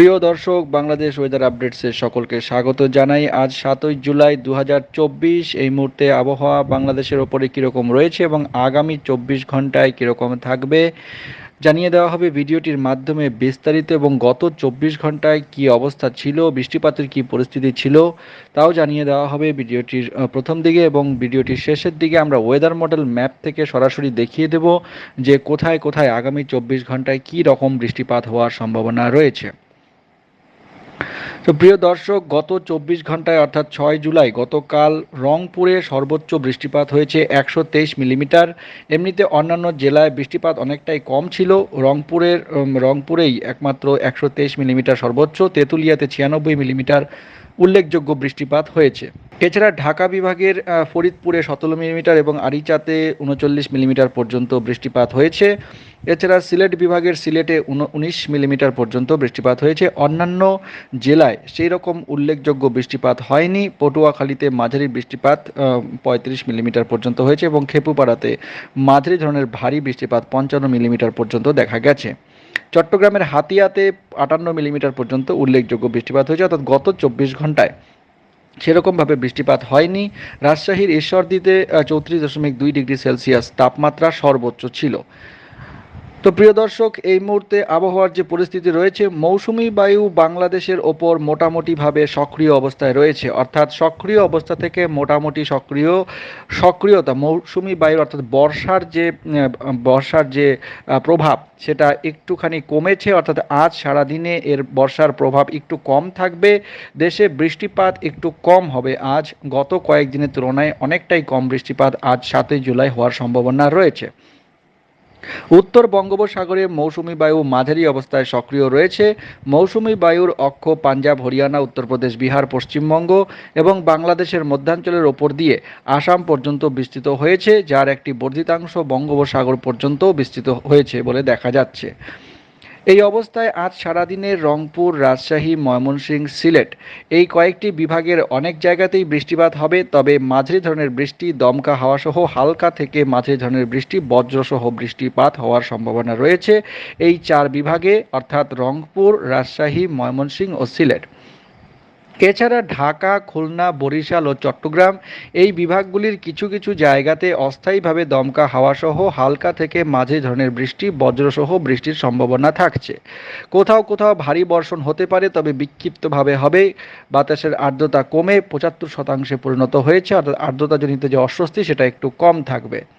প্রিয় দর্শক, বাংলাদেশ ওয়েদার আপডেটসে সকলকে স্বাগত জানাই। আজ সাতই জুলাই দু হাজার চব্বিশ, এই মুহূর্তে আবহাওয়া বাংলাদেশের ওপরে কীরকম রয়েছে এবং আগামী চব্বিশ ঘন্টায় কীরকম থাকবে? জানিয়ে দেওয়া হবে ভিডিওটির মাধ্যমে বিস্তারিত এবং গত চব্বিশ ঘন্টায় কি অবস্থা ছিল, বৃষ্টিপাতের কি পরিস্থিতি ছিল, তাও জানিয়ে দেওয়া হবে ভিডিওটির প্রথম দিকে এবং ভিডিওটির শেষের দিকে। আমরা ওয়েদার মডেল ম্যাপ থেকে সরাসরি দেখিয়ে দেব যে কোথায় কোথায় আগামী চব্বিশ ঘন্টায় কি রকম বৃষ্টিপাত হওয়ার সম্ভাবনা রয়েছে। তো প্রিয় দর্শক, গত চব্বিশ ঘন্টায় অর্থাৎ ছয় জুলাই গতকাল রংপুরে সর্বোচ্চ বৃষ্টিপাত হয়েছে একশো তেইশ মিলিমিটার। এমনিতে অন্যান্য জেলায় বৃষ্টিপাত অনেকটাই কম ছিল। রংপুরের রংপুরেই একমাত্র একশো তেইশ মিলিমিটার সর্বোচ্চ। তেঁতুলিয়াতে ছিয়ানব্বই মিলিমিটার। উল্লেখযোগ্য বৃষ্টিপাত হয়েছে। এছাড়া ঢাকা বিভাগের ফরিদপুরে সতেরো মিলিমিটার এবং আরিচাতে উনচল্লিশ মিলিমিটার পর্যন্ত বৃষ্টিপাত হয়েছে। এছাড়া সিলেট বিভাগের সিলেটে উনিশ মিলিমিটার পর্যন্ত বৃষ্টিপাত হয়েছে। অন্যান্য জেলায় সেই রকম উল্লেখযোগ্য বৃষ্টিপাত হয়নি। পটুয়াখালীতে মাঝারি বৃষ্টিপাত পঁয়ত্রিশ মিলিমিটার পর্যন্ত হয়েছে এবং খেপুপাড়াতে মাঝারি ধরনের ভারী বৃষ্টিপাত, পঞ্চান্ন মিলিমিটার পর্যন্ত দেখা গেছে। চট্টগ্রামের হাতিয়াতে আটান্ন মিলিমিটার পর্যন্ত উল্লেখযোগ্য বৃষ্টিপাত হয়েছে, অর্থাৎ গত চব্বিশ ঘন্টায় সেরকমভাবে বৃষ্টিপাত হয়নি। রাজশাহীর ঈশ্বরদীতে চৌত্রিশ দশমিক দুই ডিগ্রি সেলসিয়াস তাপমাত্রা সর্বোচ্চ ছিল। তো প্রিয় দর্শক, এই মুহূর্তে আবহাওয়ার যে পরিস্থিতি রয়েছে, মৌসুমি বায়ু বাংলাদেশের ওপর মোটামুটিভাবে সক্রিয় অবস্থায় রয়েছে। অর্থাৎ সক্রিয় অবস্থা থেকে মোটামুটি সক্রিয়, সক্রিয়তা, মৌসুমি বায়ু অর্থাৎ বর্ষার যে বর্ষার যে প্রভাব, সেটা একটুখানি কমেছে। অর্থাৎ আজ সারাদিনে এর বর্ষার প্রভাব একটু কম থাকবে। দেশে বৃষ্টিপাত একটু কম হবে। আজ গত কয়েকদিনের তুলনায় অনেকটাই কম বৃষ্টিপাত আজ সাতই জুলাই হওয়ার সম্ভাবনা রয়েছে। উত্তর বঙ্গোপসাগরে মৌসুমি বায়ু মাঝারি অবস্থায় সক্রিয় রয়েছে। মৌসুমি বায়ুর অক্ষ পাঞ্জাব, হরিয়ানা, উত্তরপ্রদেশ, বিহার, পশ্চিমবঙ্গ এবং বাংলাদেশের মধ্যাঞ্চলের ওপর দিয়ে আসাম পর্যন্ত বিস্তৃত হয়েছে, যার একটি বর্ধিতাংশ বঙ্গোপসাগর পর্যন্ত বিস্তৃত হয়েছে বলে দেখা যাচ্ছে। এই অবস্থায় আজ সারাদিনে রংপুর, রাজশাহী, ময়মনসিংহ, সিলেট এই কয়েকটি বিভাগের অনেক জায়গাতেই বৃষ্টিপাত হবে। তবে মাঝারি ধরনের বৃষ্টি, দমকা হাওয়া সহ হালকা থেকে মাঝারি ধরনের বৃষ্টি, বজ্রসহ বৃষ্টিপাত হওয়ার সম্ভাবনা রয়েছে। এই চার বিভাগে, অর্থাৎ রংপুর, রাজশাহী, ময়মনসিংহ ও সিলেট এছাড়া ঢাকা, খুলনা, বরিশাল ও চট্টগ্রাম এই বিভাগগুলির কিছু কিছু জায়গাতে অস্থায়ীভাবে দমকা হাওয়াসহ হালকা থেকে মাঝে ধরনের বৃষ্টি, বজ্রসহ বৃষ্টির সম্ভাবনা থাকছে। কোথাও কোথাও ভারী বর্ষণ হতে পারে, তবে বিক্ষিপ্তভাবে হবে। বাতাসের আর্দ্রতা কমে পঁচাত্তর শতাংশে পরিণত হয়েছে অর্থাৎ আর্দ্রতাজনিত যে অস্বস্তি, সেটা একটু কম থাকবে।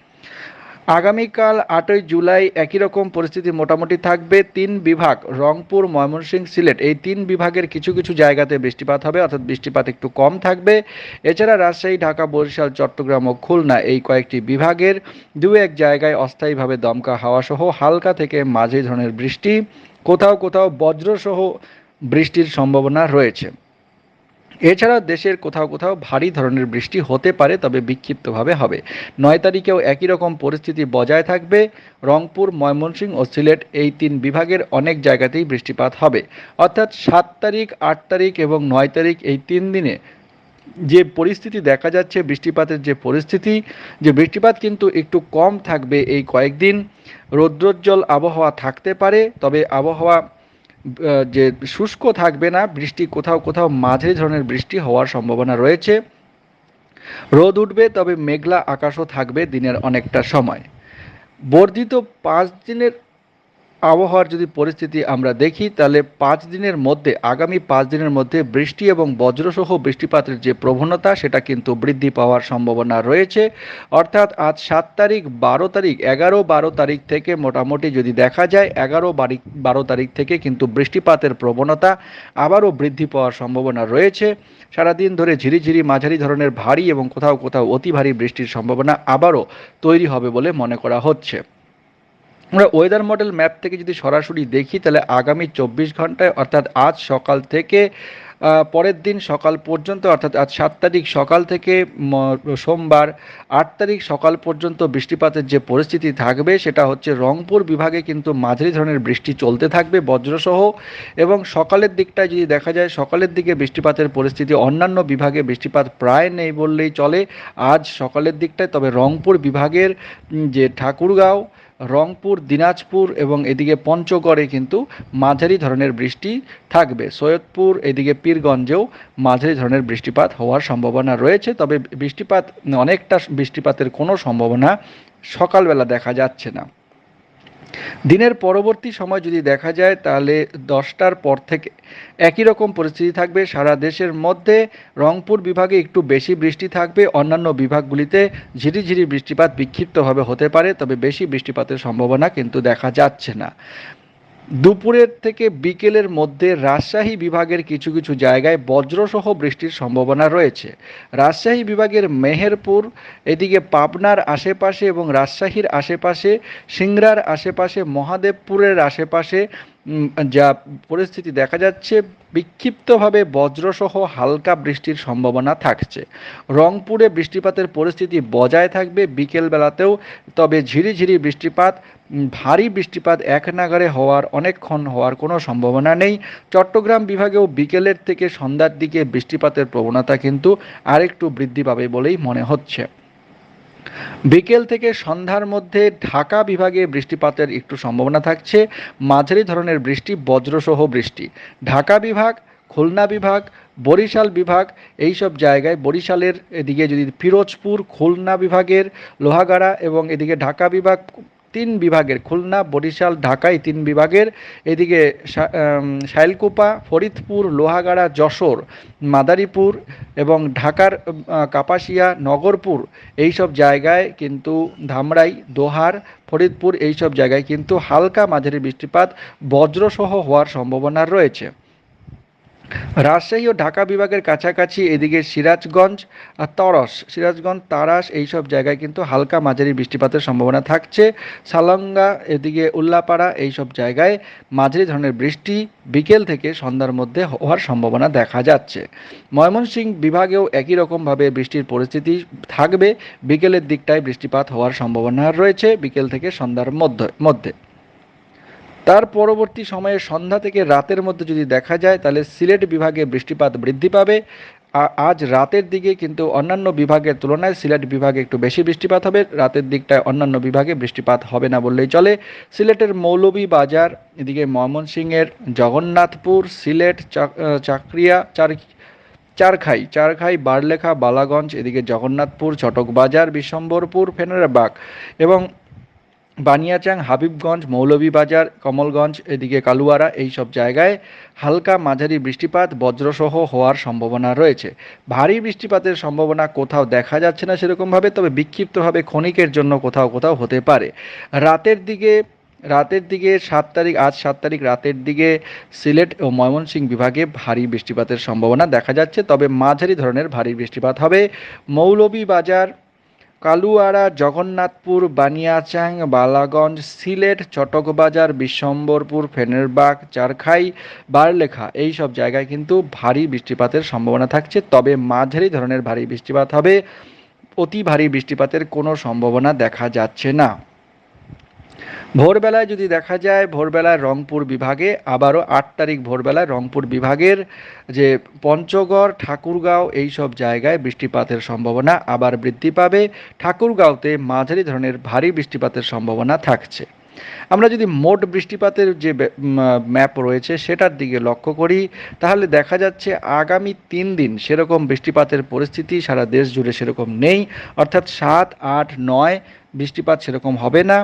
আগামীকাল আটই জুলাই একই রকম পরিস্থিতি মোটামুটি থাকবে। তিন বিভাগ, রংপুর, ময়মনসিংহ, সিলেট, এই তিন বিভাগের কিছু কিছু জায়গাতে বৃষ্টিপাত হবে, অর্থাৎ বৃষ্টিপাত একটু কম থাকবে। এছাড়া রাজশাহী, ঢাকা, বরিশাল, চট্টগ্রাম ও খুলনা এই কয়েকটি বিভাগের দু এক জায়গায় অস্থায়ীভাবে দমকা হাওয়া সহ হালকা থেকে মাঝে ধরনের বৃষ্টি। কোথাও কোথাও বজ্রসহ বৃষ্টির সম্ভাবনা রয়েছে। এছাড়া দেশের কোথাও কোথাও ভারী ধরনের বৃষ্টি হতে পারে, তবে বিক্ষিপ্তভাবে হবে। নয় তারিখেও একই রকম পরিস্থিতি বজায় থাকবে। রংপুর, ময়মনসিংহ ও সিলেট এই তিন বিভাগের অনেক জায়গাতেই বৃষ্টিপাত হবে। অর্থাৎ সাত তারিখ, আট তারিখ এবং নয় তারিখ এই তিন দিনে যে পরিস্থিতি দেখা যাচ্ছে, বৃষ্টিপাতের যে পরিস্থিতি, যে বৃষ্টিপাত কিন্তু একটু কম থাকবে এই কয়েকদিন। রৌদ্রোজ্জ্বল আবহাওয়া থাকতে পারে, তবে আবহাওয়া যে শুষ্ক থাকবে না, বৃষ্টি কোথাও কোথাও মাঝে ধরনের বৃষ্টি হওয়ার সম্ভাবনা রয়েছে। রোদ উঠবে, তবে মেঘলা আকাশও থাকবে দিনের অনেকটা সময়। বর্ধিত পাঁচ দিনের আবহাওয়ার যদি পরিস্থিতি আমরা দেখি, তাহলে পাঁচ দিনের মধ্যে, আগামী পাঁচ দিনের মধ্যে বৃষ্টি এবং বজ্রসহ বৃষ্টিপাতের যে প্রবণতা, সেটা কিন্তু বৃদ্ধি পাওয়ার সম্ভাবনা রয়েছে। অর্থাৎ আজ সাত তারিখ, বারো তারিখ, এগারো বারো তারিখ থেকে মোটামুটি যদি দেখা যায়, এগারো বারি, বারো তারিখ থেকে কিন্তু বৃষ্টিপাতের প্রবণতা আবারও বৃদ্ধি পাওয়ার সম্ভাবনা রয়েছে। সারাদিন ধরে ঝিরিঝিরি, মাঝারি ধরনের ভারী এবং কোথাও কোথাও অতি ভারী বৃষ্টির সম্ভাবনা আবারও তৈরি হবে বলে মনে করা হচ্ছে। আমরা ওয়েদার মডেল ম্যাপ থেকে যদি সরাসরি দেখি, তাহলে আগামী চব্বিশ ঘন্টায়, অর্থাৎ আজ সকাল থেকে পরের দিন সকাল পর্যন্ত, অর্থাৎ আজ সাত তারিখ সকাল থেকে সোমবার আট তারিখ সকাল পর্যন্ত বৃষ্টিপাতের যে পরিস্থিতি থাকবে, সেটা হচ্ছে রংপুর বিভাগে কিন্তু মাঝারি ধরনের বৃষ্টি চলতে থাকবে, বজ্রসহ। এবং সকালের দিকটায় যদি দেখা যায়, সকালের দিকে বৃষ্টিপাতের পরিস্থিতি, অন্যান্য বিভাগে বৃষ্টিপাত প্রায় নেই বললেই চলে। আজ সকালের দিকটায়, তবে রংপুর বিভাগের যে ঠাকুরগাঁও রংপুর, দিনাজপুর এবং এদিকে পঞ্চগড়ে কিন্তু মাঝারি ধরনের বৃষ্টি থাকবে। সৈয়দপুর, এদিকে পীরগঞ্জেও মাঝারি ধরনের বৃষ্টিপাত হওয়ার সম্ভাবনা রয়েছে, তবে বৃষ্টিপাত অনেকটা বৃষ্টিপাতের কোনো সম্ভাবনা সকালবেলা দেখা যাচ্ছে না। দিনের পরবর্তী সময় যদি দেখা যায়, তাহলে দশটার পর থেকে একই রকম পরিস্থিতি থাকবে। সারা দেশের মধ্যে রংপুর বিভাগে একটু বেশি বৃষ্টি থাকবে। অন্যান্য বিভাগগুলিতে ঝিরিঝিরি বৃষ্টিপাত বিক্ষিপ্তভাবে হতে পারে, তবে বেশি বৃষ্টিপাতের সম্ভাবনা কিন্তু দেখা যাচ্ছে না। দুপুরের থেকে বিকেলের মধ্যে রাজশাহী বিভাগের কিছু কিছু জায়গায় বজ্রসহ বৃষ্টির সম্ভাবনা রয়েছে। রাজশাহী বিভাগের মেহেরপুর, এদিকে পাবনার আশেপাশে এবং রাজশাহীর আশেপাশে, সিংড়ার আশেপাশে, মহাদেবপুরের আশেপাশে যা পরিস্থিতি দেখা যাচ্ছে, বিক্ষিপ্তভাবে বজ্রসহ হালকা বৃষ্টির সম্ভাবনা থাকছে। রংপুরে বৃষ্টিপাতের পরিস্থিতি বজায় থাকবে বিকেলবেলাতেও, তবে ঝিরিঝিরি বৃষ্টিপাত ভারী বৃষ্টিপাত এক নাগারে হওয়ার, অনেকক্ষণ হওয়ার কোনো সম্ভাবনা নেই। চট্টগ্রাম বিভাগেও বিকেলের থেকে সন্ধ্যার দিকে বৃষ্টিপাতের প্রবণতা কিন্তু আরেকটু বৃদ্ধি পাবে বলেই মনে হচ্ছে। বিকেল থেকে সন্ধ্যার মধ্যে ঢাকা বিভাগে বৃষ্টিপাতের একটু সম্ভাবনা থাকছে। মাঝারি ধরনের বৃষ্টি, বজ্রসহ বৃষ্টি। ঢাকা বিভাগ, খুলনা বিভাগ, বরিশাল বিভাগ এই সব জায়গায় বরিশালের এদিকে যদি ফিরোজপুর, খুলনা বিভাগের লোহাগাড়া এবং এদিকে ঢাকা বিভাগ তিন বিভাগের, খুলনা, বরিশাল ঢাকা এই তিন বিভাগের। এদিকে শাইলকুপা, ফরিদপুর, লোহাগাড়া, যশোর, মাদারীপুর এবং ঢাকার কাপাসিয়া, নগরপুর এই সব জায়গায় কিন্তু ধামরাই, দোহার, ফরিদপুর এই সব জায়গায় কিন্তু হালকা মাঝারি বৃষ্টিপাত বজ্রসহ হওয়ার সম্ভাবনা রয়েছে। রাজশাহী ও ঢাকা বিভাগের কাছাকাছি এদিকে সিরাজগঞ্জ আর তরস। সিরাজগঞ্জ, তারাস এইসব জায়গায় কিন্তু হালকা মাঝারি বৃষ্টিপাতের সম্ভাবনা থাকছে। সালঙ্গা এদিকে উল্লাপাড়া এইসব জায়গায় মাঝারি ধরনের বৃষ্টি বিকেল থেকে সন্ধ্যার মধ্যে হওয়ার সম্ভাবনা দেখা যাচ্ছে। ময়মনসিংহ বিভাগেও একই রকমভাবে বৃষ্টির পরিস্থিতি থাকবে। বিকেলের দিকটায় বৃষ্টিপাত হওয়ার সম্ভাবনা রয়েছে বিকেল থেকে সন্ধ্যার মধ্যে মধ্যে। তার পরবর্তী সময়ে সন্ধ্যা থেকে রাতের মধ্যে যদি দেখা যায়, তাহলে সিলেট বিভাগে বৃষ্টিপাত বৃদ্ধি পাবে। আজ রাতের দিকে কিন্তু অন্যান্য বিভাগের তুলনায় সিলেট বিভাগে একটু বেশি বৃষ্টিপাত হবে। রাতের দিকটায় অন্যান্য বিভাগে বৃষ্টিপাত হবে না বললেই চলে। সিলেটের মৌলভী বাজার, এদিকে ময়মনসিংহের জগন্নাথপুর, সিলেট চাক- চাকরিয়া, চার, চারখাই চারখাই, বারলেখা, বালাগঞ্জ, এদিকে জগন্নাথপুর, চটকবাজার বিশ্বম্বরপুর ফেনারবাগ এবং বানিয়াচাং, হাবিবগঞ্জ, মৌলভীবাজার, কমলগঞ্জ, এদিকে কালুয়ারা এই সব জায়গায় হালকা মাঝারি বৃষ্টিপাত বজ্রসহ হওয়ার সম্ভাবনা রয়েছে। ভারী বৃষ্টিপাতের সম্ভাবনা কোথাও দেখা যাচ্ছে না সেরকমভাবে, তবে বিক্ষিপ্তভাবে ক্ষণিকের জন্য কোথাও কোথাও হতে পারে। রাতের দিকে রাতের দিকে সাত তারিখ, আজ সাত তারিখ রাতের দিকে সিলেট ও ময়মনসিংহ বিভাগে ভারী বৃষ্টিপাতের সম্ভাবনা দেখা যাচ্ছে, তবে মাঝারি ধরনের ভারী বৃষ্টিপাত হবে। মৌলভীবাজার কালুয়াড়া জগন্নাথপুর, বানিয়াচাং, বালাগঞ্জ, সিলেট, চটকবাজার, বিশ্বম্বরপুর, ফেনেরবাগ, চারখাই, বারলেখা এই সব জায়গায় কিন্তু ভারী বৃষ্টিপাতের সম্ভাবনা থাকছে। তবে মাঝারি ধরনের ভারী বৃষ্টিপাত হবে। অতি ভারী বৃষ্টিপাতের কোনো সম্ভাবনা দেখা যাচ্ছে না। ভোরবেলায় যদি দেখা যায় ভোরবেলায় রংপুর বিভাগে, আবারও আট তারিখ ভোরবেলায় রংপুর বিভাগের যে পঞ্চগড়, ঠাকুরগাঁও এই সব জায়গায় বৃষ্টিপাতের সম্ভাবনা আবার বৃদ্ধি পাবে। ঠাকুরগাঁওতে মাঝারি ধরনের ভারী বৃষ্টিপাতের সম্ভাবনা থাকছে। আমরা যদি মোট বৃষ্টিপাতের যে ম্যাপ রয়েছে সেটার দিকে লক্ষ্য করি, তাহলে দেখা যাচ্ছে আগামী তিন দিন সেরকম বৃষ্টিপাতের পরিস্থিতি সারা দেশ জুড়ে সেরকম নেই। অর্থাৎ সাত, আট, নয় বৃষ্টিপাত সেরকম হবে না।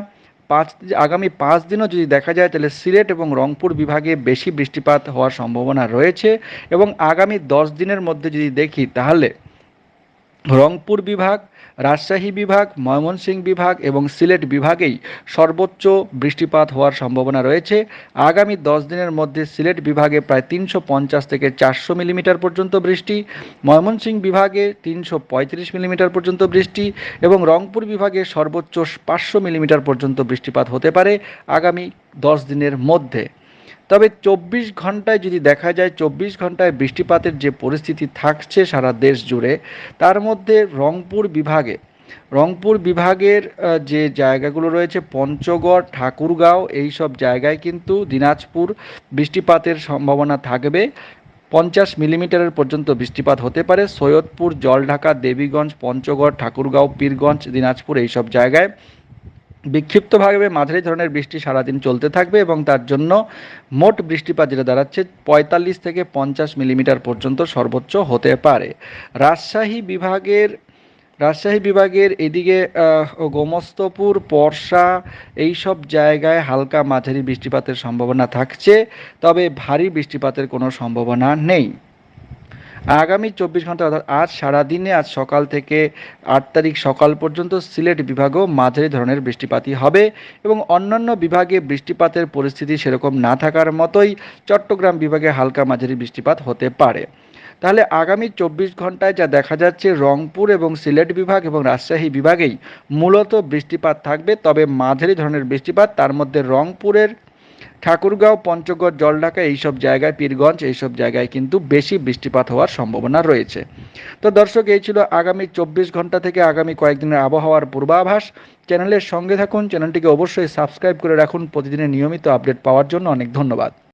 পাঁচ, আগামী পাঁচ দিনও যদি দেখা যায়, তাহলে সিলেট এবং রংপুর বিভাগে বেশি বৃষ্টিপাত হওয়ার সম্ভাবনা রয়েছে এবং আগামী দশ দিনের মধ্যে যদি দেখি, তাহলে রংপুর বিভাগ, রাজশাহী বিভাগ, ময়মনসিংহ বিভাগ এবং সিলেট বিভাগেই সর্বোচ্চ বৃষ্টিপাত হওয়ার সম্ভাবনা রয়েছে। আগামী দশ দিনের মধ্যে সিলেট বিভাগে প্রায় তিনশো পঞ্চাশ থেকে চারশো মিলিমিটার পর্যন্ত বৃষ্টি, ময়মনসিংহ বিভাগে তিনশো পঁয়ত্রিশ মিলিমিটার পর্যন্ত বৃষ্টি এবং রংপুর বিভাগে সর্বোচ্চ পাঁচশো মিলিমিটার পর্যন্ত বৃষ্টিপাত হতে পারে আগামী দশ দিনের মধ্যে। তবে চব্বিশ ঘন্টায় যদি দেখা যায়, চব্বিশ ঘন্টায় বৃষ্টিপাতের যে পরিস্থিতি থাকছে সারা দেশ জুড়ে, তার মধ্যে রংপুর বিভাগে, রংপুর বিভাগের যে জায়গাগুলো রয়েছে, পঞ্চগড়, ঠাকুরগাঁও এই সব জায়গায় কিন্তু দিনাজপুর বৃষ্টিপাতের সম্ভাবনা থাকবে। পঞ্চাশ মিলিমিটারের পর্যন্ত বৃষ্টিপাত হতে পারে। সৈয়দপুর, জলঢাকা, দেবীগঞ্জ, পঞ্চগড়, ঠাকুরগাঁও, পীরগঞ্জ, দিনাজপুর এই সব জায়গায়। বিক্ষিপ্তভাবে মাঝারি ধরনের বৃষ্টি সারাদিন চলতে থাকবে এবং তার জন্য মোট বৃষ্টিপাত যেটা দাঁড়াচ্ছে পঁয়তাল্লিশ থেকে পঞ্চাশ মিলিমিটার পর্যন্ত সর্বোচ্চ হতে পারে। রাজশাহী বিভাগের রাজশাহী বিভাগের এদিকে গোমস্তপুর পরশা এই সব জায়গায় হালকা মাঝারি বৃষ্টিপাতের সম্ভাবনা থাকছে, তবে ভারী বৃষ্টিপাতের কোনো সম্ভাবনা নেই। আগামী চব্বিশ ঘণ্টা অর্থাৎ আজ সারাদিনে আজ সকাল থেকে আট তারিখ সকাল পর্যন্ত সিলেট বিভাগেও মাঝারি ধরনের বৃষ্টিপাতই হবে এবং অন্যান্য বিভাগে বৃষ্টিপাতের পরিস্থিতি সেরকম না থাকার মতোই চট্টগ্রাম বিভাগে হালকা মাঝারি বৃষ্টিপাত হতে পারে। তাহলে আগামী চব্বিশ ঘন্টায় যা দেখা যাচ্ছে, রংপুর এবং সিলেট বিভাগ এবং রাজশাহী বিভাগেই মূলত বৃষ্টিপাত থাকবে, তবে মাঝারি ধরনের বৃষ্টিপাত, তার মধ্যে রংপুরের ঠাকুরগাঁও, পঞ্চগড়, জলঢাকা এইসব জায়গায়, পীরগঞ্জ এইসব জায়গায় কিন্তু বেশি বৃষ্টিপাত হওয়ার সম্ভাবনা রয়েছে। তো দর্শক, এই ছিল আগামী চব্বিশ ঘণ্টা থেকে আগামী কয়েকদিনের আবহাওয়ার পূর্বাভাস। চ্যানেলের সঙ্গে থাকুন, চ্যানেলটিকে অবশ্যই সাবস্ক্রাইব করে রাখুন। প্রতিদিনের নিয়মিত আপডেট পাওয়ার জন্য অনেক ধন্যবাদ।